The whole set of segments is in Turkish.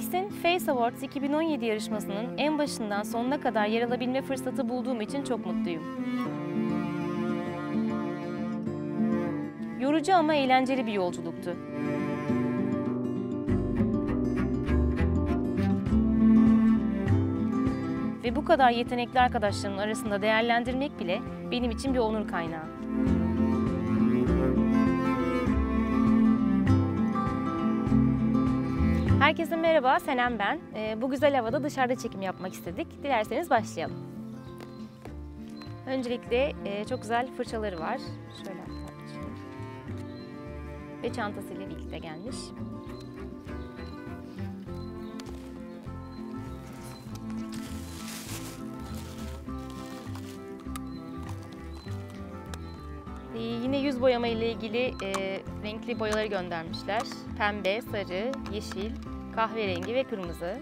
NYX'in Face Awards 2017 yarışmasının en başından sonuna kadar yer alabilme fırsatı bulduğum için çok mutluyum. Yorucu ama eğlenceli bir yolculuktu. Ve bu kadar yetenekli arkadaşlarımın arasında değerlendirmek bile benim için bir onur kaynağı. Herkese merhaba, Senem ben. Ee, Bu güzel havada dışarıda çekim yapmak istedik. Dilerseniz başlayalım. Öncelikle e, çok güzel fırçaları var. Şöyle. Ve çantasıyla birlikte gelmiş. Ee, Yine yüz boyama ile ilgili e, renkli boyaları göndermişler. Pembe, sarı, yeşil, kahverengi ve kırmızı.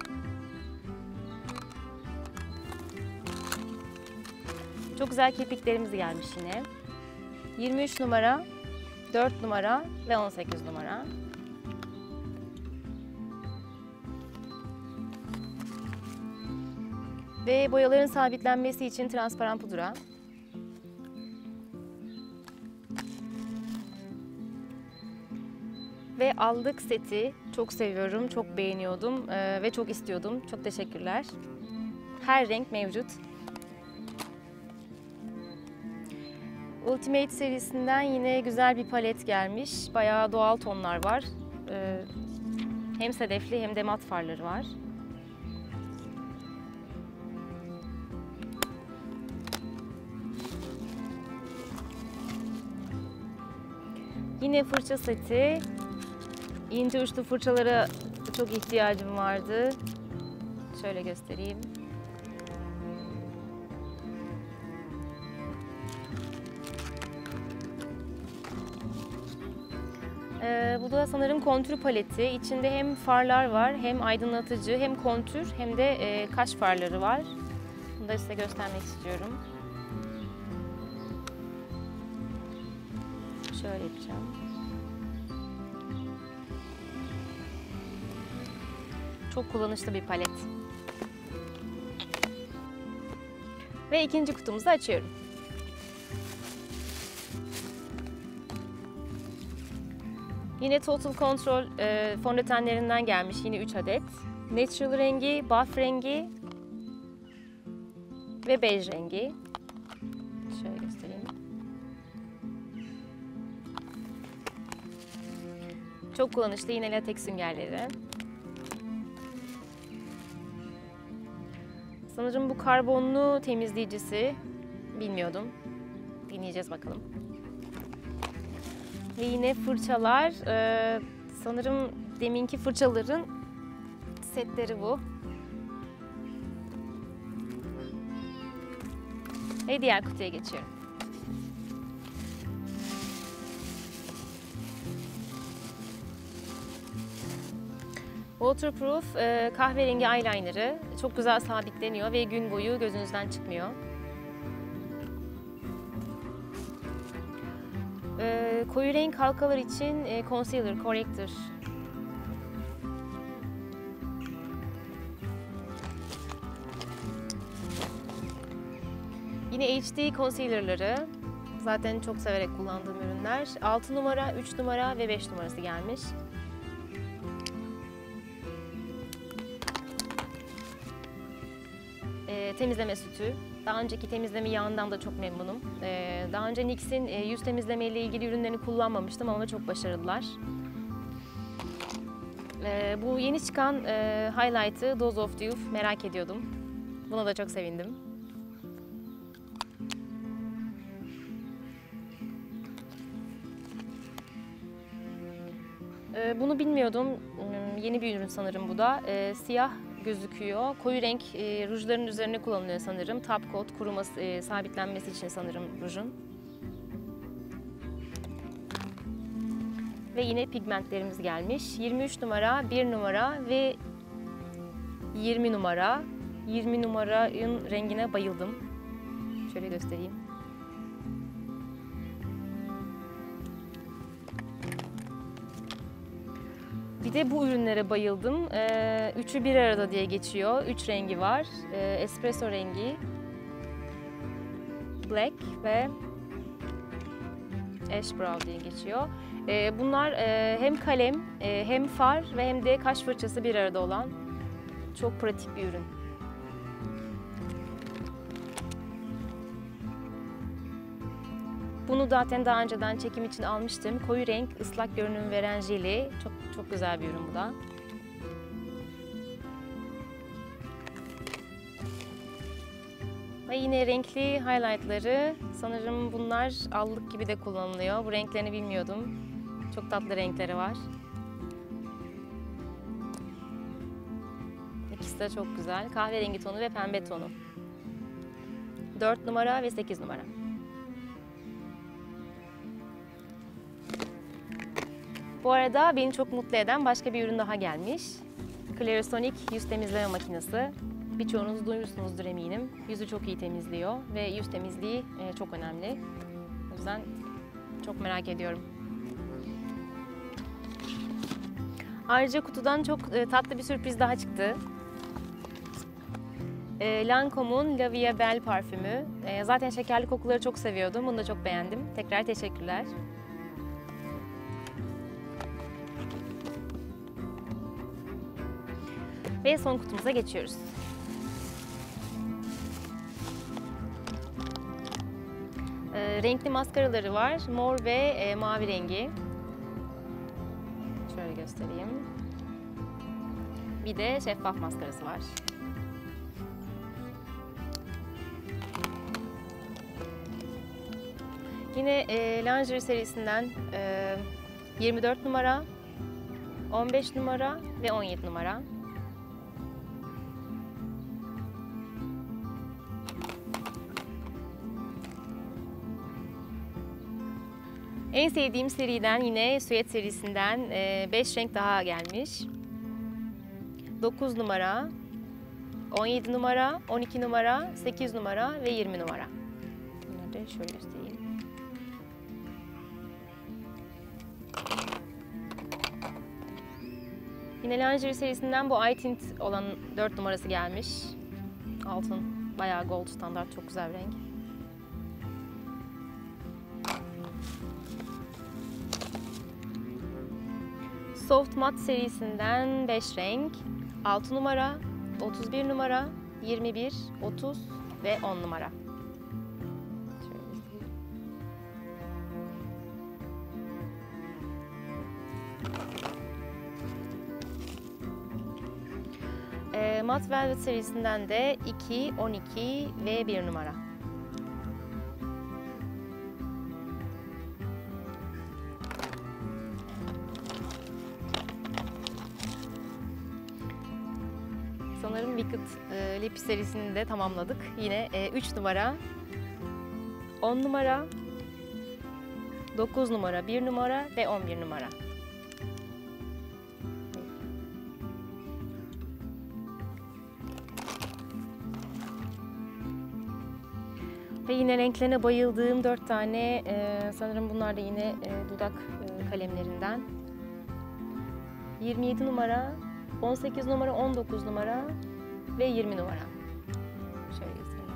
Çok güzel kirpiklerimiz gelmiş yine. 23 numara, 4 numara ve 18 numara. Ve boyaların sabitlenmesi için transparan pudra. Ve aldık seti. Çok seviyorum, çok beğeniyordum eee, ve çok istiyordum. Çok teşekkürler. Her renk mevcut. Ultimate serisinden yine güzel bir palet gelmiş. Bayağı doğal tonlar var. Eee, hem sedefli hem de mat farları var. Yine fırça seti. İnce uçlu fırçalara çok ihtiyacım vardı. Şöyle göstereyim. Ee, bu da sanırım kontür paleti. İçinde hem farlar var, hem aydınlatıcı, hem kontür, hem de e, kaş farları var. Bunu da size göstermek istiyorum. Şöyle yapacağım. Çok kullanışlı bir palet. Ve ikinci kutumuzu açıyorum. Yine Total Control e, fondötenlerinden gelmiş yine 3 adet. Natural rengi, buff rengi ve bej rengi. Şöyle göstereyim. Çok kullanışlı yine lateks süngerleri. Sanırım bu karbonlu temizleyicisi. Bilmiyordum. Dinleyeceğiz bakalım. Ve yine fırçalar. Ee, sanırım deminki fırçaların setleri bu. Ve diğer kutuya geçiyorum. Waterproof e, kahverengi eyeliner'ı çok güzel sabitleniyor ve gün boyu gözünüzden çıkmıyor. E, koyu renk halkalar için e, concealer, corrector. Yine HD concealer'ları zaten çok severek kullandığım ürünler. 6 numara, 3 numara ve 5 numarası gelmiş. Temizleme sütü. Daha önceki temizleme yağından da çok memnunum. E, daha önce NYX'in e, yüz temizleme ile ilgili ürünlerini kullanmamıştım ama çok başarılılar. E, bu yeni çıkan e, highlight'ı Dose of Dew merak ediyordum. Buna da çok sevindim. E, bunu bilmiyordum. Hmm, Yeni bir ürün sanırım bu da. E, siyah gözüküyor. Koyu renk e, rujların üzerine kullanılıyor sanırım. Top coat kuruması, e, sabitlenmesi için sanırım rujun. Ve yine pigmentlerimiz gelmiş. 23 numara, 1 numara ve 20 numara. 20 numaranın rengine bayıldım. Şöyle göstereyim. Bir de bu ürünlere bayıldım. Ee, üçü bir arada diye geçiyor. Üç rengi var. Ee, espresso rengi, black ve ash brown diye geçiyor. Ee, bunlar e, hem kalem, e, hem far ve hem de kaş fırçası bir arada olan çok pratik bir ürün. Bunu zaten daha önceden çekim için almıştım. Koyu renk, ıslak görünüm veren jeli. Çok çok güzel bir ürün bu da. Ve yine renkli highlightları. Sanırım bunlar allık gibi de kullanılıyor. Bu renklerini bilmiyordum. Çok tatlı renkleri var. İkisi de çok güzel. Kahverengi tonu ve pembe tonu. 4 numara ve 8 numara. Bu arada beni çok mutlu eden başka bir ürün daha gelmiş. Clarisonic yüz temizleme makinesi. Birçoğunuz duymuşsunuzdur eminim. Yüzü çok iyi temizliyor ve yüz temizliği e, çok önemli. O yüzden çok merak ediyorum. Ayrıca kutudan çok e, tatlı bir sürpriz daha çıktı. E, Lancome'un La Vie Belle parfümü. Zaten şekerli kokuları çok seviyordum. Bunu da çok beğendim. Tekrar teşekkürler. Ve son kutumuza geçiyoruz. Ee, renkli maskaraları var. Mor ve e, mavi rengi. Şöyle göstereyim. Bir de şeffaf maskarası var. Yine e, Lingerie serisinden e, 24 numara, 15 numara ve 17 numara. En sevdiğim seriden yine Süet serisinden 5 renk daha gelmiş. 9 numara, 17 numara, 12 numara, 8 numara ve 20 numara. Bunları da şöyle göstereyim. Yine Lingerie serisinden bu Eye Tint olan 4 numarası gelmiş. Altın, bayağı gold standart, çok güzel bir renk. Soft Matte serisinden 5 renk. 6 numara, 31 numara, 21, 30 ve 10 numara. Ee, Matte Velvet serisinden de 2, 12 ve 1 numara. Sanırım Wicked e, Lip serisini de tamamladık. Yine 3 numara, 10 numara, 9 numara, 1 numara ve 11 numara. Ve yine renklerine bayıldığım 4 tane, e, sanırım bunlar da yine e, dudak e, kalemlerinden. 27 numara, 18 numara, 19 numara ve 20 numara. Şöyle göstereyim.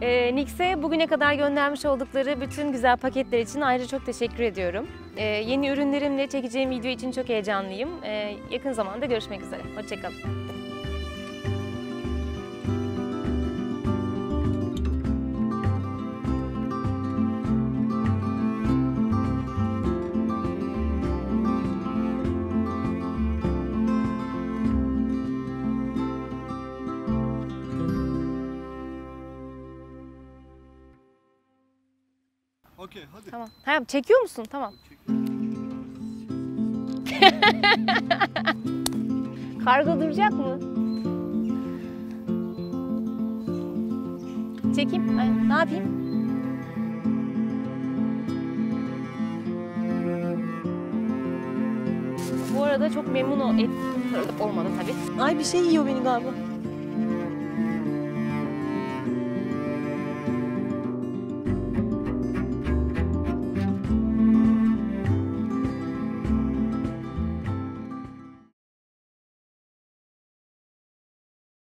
Ee, NYX'e bugüne kadar göndermiş oldukları bütün güzel paketler için ayrıca çok teşekkür ediyorum. Ee, yeni ürünlerimle çekeceğim video için çok heyecanlıyım. Ee, yakın zamanda görüşmek üzere. Hoşçakalın. Tamam. Ha, çekiyor musun? Tamam. Kargo duracak mı? Çekeyim. Ay, ne yapayım? Bu arada çok memnun ol- et olmadı tabii. Ay bir şey yiyor beni galiba.